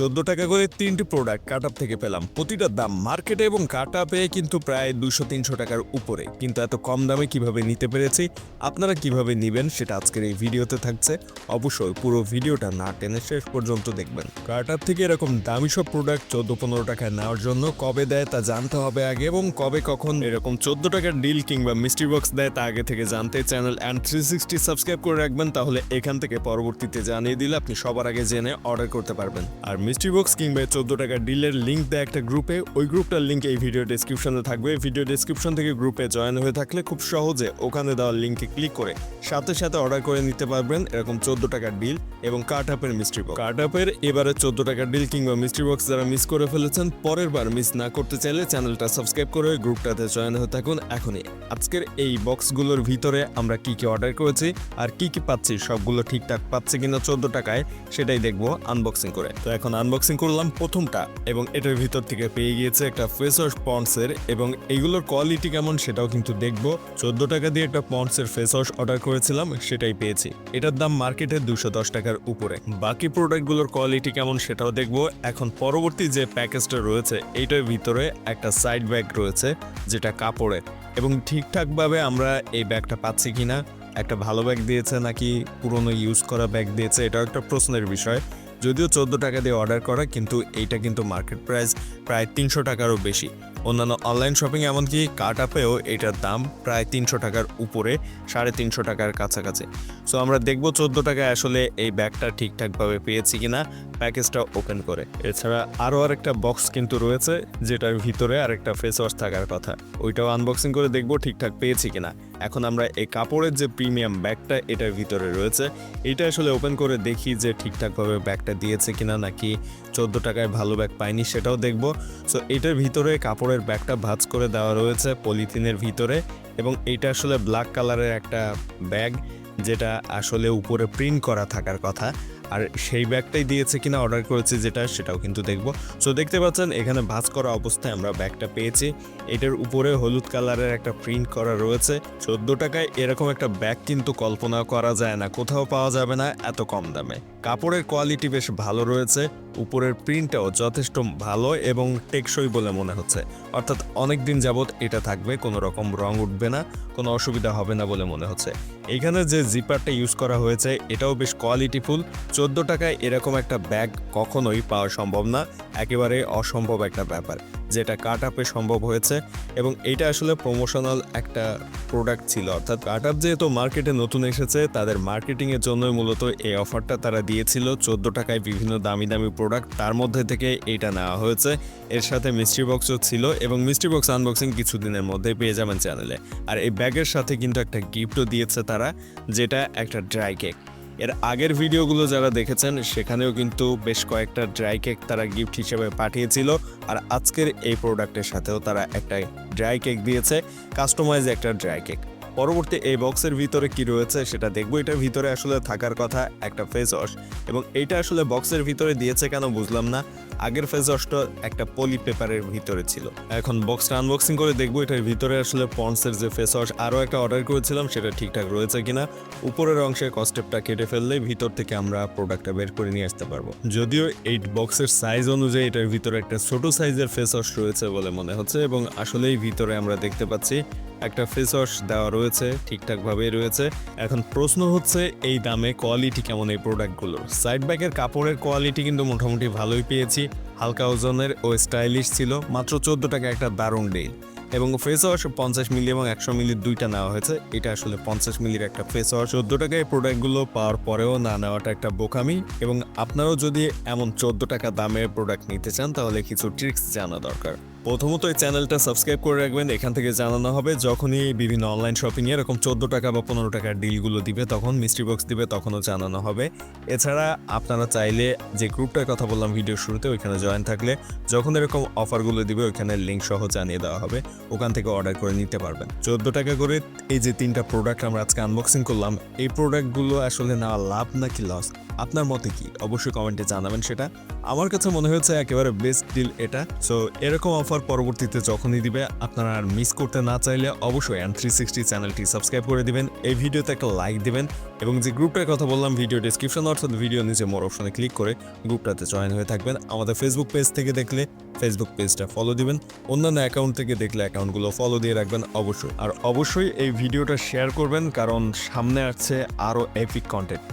চোদ্দ টাকা করে তিনটি প্রোডাক্ট কাট থেকে পেলাম। প্রতিটার দাম মার্কেটে এবং কাট আপে কিন্তু প্রায় দুশো তিনশো টাকার উপরে। কিন্তু এত কম দামে কীভাবে নিতে পেরেছি, আপনারা কীভাবে নেবেন সেটা আজকের এই ভিডিওতে থাকছে। অবশ্যই পুরো ভিডিওটা না টেনে শেষ পর্যন্ত দেখবেন। কাট আপ থেকে এরকম দামি সব প্রোডাক্ট চোদ্দ পনেরো টাকায় নেওয়ার জন্য কবে দেয় তা জানতে হবে আগে এবং কবে কখন এরকম চোদ্দ টাকার ডিল কিংবা মিস্ট্রি বক্স দেয় তা আগে থেকে জানতে channel and three sixty subscribe করে রাখবেন। তাহলে এখান থেকে পরবর্তীতে জানিয়ে দিলে আপনি সবার আগে জেনে অর্ডার করতে পারবেন। আর মিস্ট্রি বক্স কিংবা চোদ্দ টাকার ডিলের লিঙ্ক দেয় একটা গ্রুপে ওই গ্রুপটার লিঙ্ক এই ভিডিও ডিসক্রিপশনে থাকবে। ভিডিও ডিসক্রিপশন থেকে গ্রুপে জয়েন হয়ে থাকলে খুব সহজে ওখানে দেওয়া লিঙ্কে ক্লিক করে সাথে সাথে অর্ডার করে নিতে পারবেন এরকম চোদ্দ টাকার ডিল এবং কার্ট আপের মিস্ট্রি বক্স কার্ট আপের এবারে চোদ্দ টাকার ডিল কিংবা মিস্ট্রি বক্স যারা মিস করে ফেলেছেন, পরের বার মিস না করতে চাইলে চ্যানেলটা সাবস্ক্রাইব করে গ্রুপটাতে জয়েন হয়ে থাকুন এখনই। আজকের এই বক্সগুলোর ভিতরে আমরা কি কি অর্ডার করেছি আর কি কি পাচ্ছি, সবগুলো ঠিকঠাক পাচ্ছি কিনা চোদ্দ টাকায়, সেটাই দেখব আনবক্সিং করে। তো এখন আনবক্সিং করলাম প্রথমটা, এবং এটার ভিতর থেকে পেয়ে গিয়েছে একটা ফেস ওয়াশ পন্ডসের এবং এইগুলোর কোয়ালিটি কেমন সেটাও কিন্তু দেখব। চোদ্দ টাকা দিয়ে একটা পন্ডসের ফেস ওয়াশ অর্ডার করেছিলাম, সেটাই পেয়েছি। এটার দাম মার্কেটে দুশো দশ টাকার উপরে। বাকি প্রোডাক্টগুলোর কোয়ালিটি কেমন সেটাও দেখব। এখন পরবর্তী যে প্যাকেজটা রয়েছে, এইটার ভিতরে একটা সাইড ব্যাগ রয়েছে, যেটা কাপড়ের। এবং ঠিকঠাকভাবে আমরা এই ব্যাগটা পাচ্ছি কিনা, একটা ভালো ব্যাগ দিয়েছে নাকি পুরনো ইউজ করা ব্যাগ দিয়েছে, এটাও একটা প্রশ্নের বিষয়। যদিও চোদ্দ টাকা দিয়ে অর্ডার করা, কিন্তু এইটা কিন্তু মার্কেট প্রাইস প্রায় তিনশো টাকারও বেশি। অন্যান্য অনলাইন শপিং এমনকি কার্ট আপেও এটার দাম প্রায় তিনশো টাকার উপরে, সাড়ে তিনশো টাকার কাছাকাছি। সো আমরা দেখব চোদ্দ টাকায় আসলে এই ব্যাগটা ঠিকঠাকভাবে পেয়েছি কিনা, প্যাকেজটা ওপেন করে। এছাড়া আরও আরেকটা বক্স কিন্তু রয়েছে, যেটার ভিতরে আরেকটা ফেস ওয়াশ থাকার কথা। ওইটাও আনবক্সিং করে দেখব ঠিকঠাক পেয়েছি কিনা। এখন আমরা এই কাপড়ের যে প্রিমিয়াম ব্যাগটা, এটার ভিতরে রয়েছে। এটা আসলে ওপেন করে দেখি যে ঠিকঠাকভাবে ব্যাগটা দিয়েছে কিনা, নাকি চোদ্দ টাকায় ভালো ব্যাগ পাইনি সেটাও দেখব। সো এটার ভিতরে কাপড়ের ব্যাগটা ভাঁজ করে দেওয়া রয়েছে পলিথিনের ভিতরে। এবং এটা আসলে ব্ল্যাক কালারের একটা ব্যাগ। যেটা আসলে উপরে প্রিন্ট করা থাকার কথা। আর সেই ব্যাগটাই দিয়েছে কিনা অর্ডার করেছি যেটা, সেটাও কিন্তু দেখব। সো দেখতে পাচ্ছেন, এখানে ভাঁজ করা অবস্থায় আমরা ব্যাগটা পেয়েছি। এটার উপরে হলুদ কালারের একটা প্রিন্ট করা রয়েছে। চোদ্দ টাকায় এরকম একটা ব্যাগ কিন্তু কল্পনা করা যায় না। কোথাও পাওয়া যাবে না এত কম দামে। কাপড়ের কোয়ালিটি বেশ ভালো রয়েছে। উপরের প্রিন্টটাও যথেষ্ট ভালো এবং টেকসই বলে মনে হচ্ছে। অর্থাৎ অনেক দিন যাবত এটা থাকবে, কোনো রকম রং উঠবে না, কোনো অসুবিধা হবে না বলে মনে হচ্ছে। এখানে যে জিপারটা ইউজ করা হয়েছে, এটাও বেশ কোয়ালিটিফুল। চোদ্দ টাকায় এরকম একটা ব্যাগ কখনোই পাওয়া সম্ভব না, একেবারে অসম্ভব একটা ব্যাপার। যেটা কাট আপে সম্ভব হয়েছে এবং এটা আসলে প্রমোশনাল একটা প্রোডাক্ট ছিল। অর্থাৎ কাট আপ যেহেতু মার্কেটে নতুন এসেছে, তাদের মার্কেটিংয়ের জন্যই মূলত এই অফারটা তারা দিয়েছিল। চোদ্দ টাকায় বিভিন্ন দামি দামি প্রোডাক্ট তার মধ্যে থেকে এইটা নেওয়া হয়েছে। এর সাথে মিস্ট্রি বক্সও ছিল এবং মিস্ট্রি বক্স আনবক্সিং কিছুদিনের মধ্যে পেয়ে যাবেন চ্যানেলে আর এই ব্যাগের সাথে কিন্তু একটা গিফটও দিয়েছে তারা, যেটা একটা ড্রাই কেক এর আগের ভিডিওগুলো যারা দেখেছেন, সেখানেও কিন্তু বেশ কয়েকটা ড্রাই কেক তারা গিফট হিসেবে পাঠিয়েছিল। আর আজকের এই প্রোডাক্টের সাথেও তারা একটা ড্রাই কেক দিয়েছে কাস্টমাইজ একটা ড্রাই কেক পরবর্তী এই বক্সের ভিতরে কি রয়েছে সেটা দেখব। এটার ভিতরে আসলে থাকার কথা একটা ফেস ওয়াশ এবং এটা আসলে বক্সের ভিতরে দিয়েছে কেন বুঝলাম না। আগের ফেস ওয়াশটা একটা পলি পেপারের ভিতরে ছিল। এখন বক্সটা আনবক্সিং করে দেখব। এটার ভিতরে আসলে পন্সের যে ফেস ওয়াশ আরও একটা অর্ডার করেছিলাম, সেটা ঠিকঠাক রয়েছে কিনা। উপরের অংশে কস্টেপটা কেটে ফেললে ভিতর থেকে আমরা প্রোডাক্টটা বের করে নিয়ে আসতে পারব। যদিও এই বক্সের সাইজ অনুযায়ী এটার ভিতরে একটা ছোট সাইজের ফেস ওয়াশ রয়েছে বলে মনে হচ্ছে। এবং আসলেই ভিতরে আমরা দেখতে পাচ্ছি একটা ফেস ওয়াশ দেওয়া রয়েছে, ঠিকঠাকভাবেই রয়েছে। এখন প্রশ্ন হচ্ছে, এই দামে কোয়ালিটি কেমন এই প্রোডাক্টগুলোর সাইড ব্যাগের কাপড়ের কোয়ালিটি কিন্তু মোটামুটি ভালোই পেয়েছি। হালকা ওজনের ও স্টাইলিশ ছিল, মাত্র চোদ্দ টাকা একটা দারুণ ডিল এবং ফেস ওয়াশ পঞ্চাশ মিলি এবং একশো মিলির দুইটা নেওয়া হয়েছে। এটা আসলে পঞ্চাশ মিলির একটা ফেস ওয়াশ চোদ্দ টাকায় প্রোডাক্টগুলো পাওয়ার পরেও না নেওয়াটা একটা বোকামি। এবং আপনারাও যদি এমন চোদ্দ টাকা দামের প্রোডাক্ট নিতে চান, তাহলে কিছু ট্রিক্স জানা দরকার। প্রথমত এই চ্যানেলটা সাবস্ক্রাইব করে রাখবেন। এখান থেকে জানানো হবে, যখনই বিভিন্ন অনলাইন শপিংয়ে এরকম চোদ্দ টাকা বা পনেরো টাকার ডিলগুলো দিবে, তখন মিস্ট্রি বক্স দিবে, তখনও জানানো হবে। এছাড়া আপনারা চাইলে যে গ্রুপটার কথা বললাম ভিডিও শুরুতে, ওইখানে জয়েন থাকলে যখন এরকম অফারগুলো দিবে, ওইখানে লিঙ্ক সহ জানিয়ে দেওয়া হবে। ওখান থেকে অর্ডার করে নিতে পারবেন। চোদ্দ টাকা করে এই যে তিনটা প্রোডাক্ট আমরা আজকে আনবক্সিং করলাম, এই প্রোডাক্টগুলো আসলে নেওয়া লাভ নাকি লস আপনার মতে কি? অবশ্যই কমেন্টে জানাবেন সেটা। আমার কাছে মনে হয়েছে একেবারে বেস্ট ডিল এটা। সো এরকম অফার পরবর্তীতে যখনই দিবে, আপনারা আর মিস করতে না চাইলে অবশ্যই অ্যান্ড থ্রি সিক্সটি চ্যানেলটি সাবস্ক্রাইব করে দিবেন। এই ভিডিওতে একটা লাইক দিবেন এবং যে গ্রুপটার কথা বললাম ভিডিও ডিসক্রিপশন অর্থাৎ ভিডিও নিচে মোর অপশনে ক্লিক করে গ্রুপটাতে জয়েন হয়ে থাকবেন। আমাদের ফেসবুক পেজ থেকে দেখলে ফেসবুক পেজটা ফলো দিবেন। অন্যান্য অ্যাকাউন্ট থেকে দেখলে অ্যাকাউন্টগুলো ফলো দিয়ে রাখবেন অবশ্যই। আর অবশ্যই এই ভিডিওটা শেয়ার করবেন, কারণ সামনে আসছে আরও এপিক কন্টেন্ট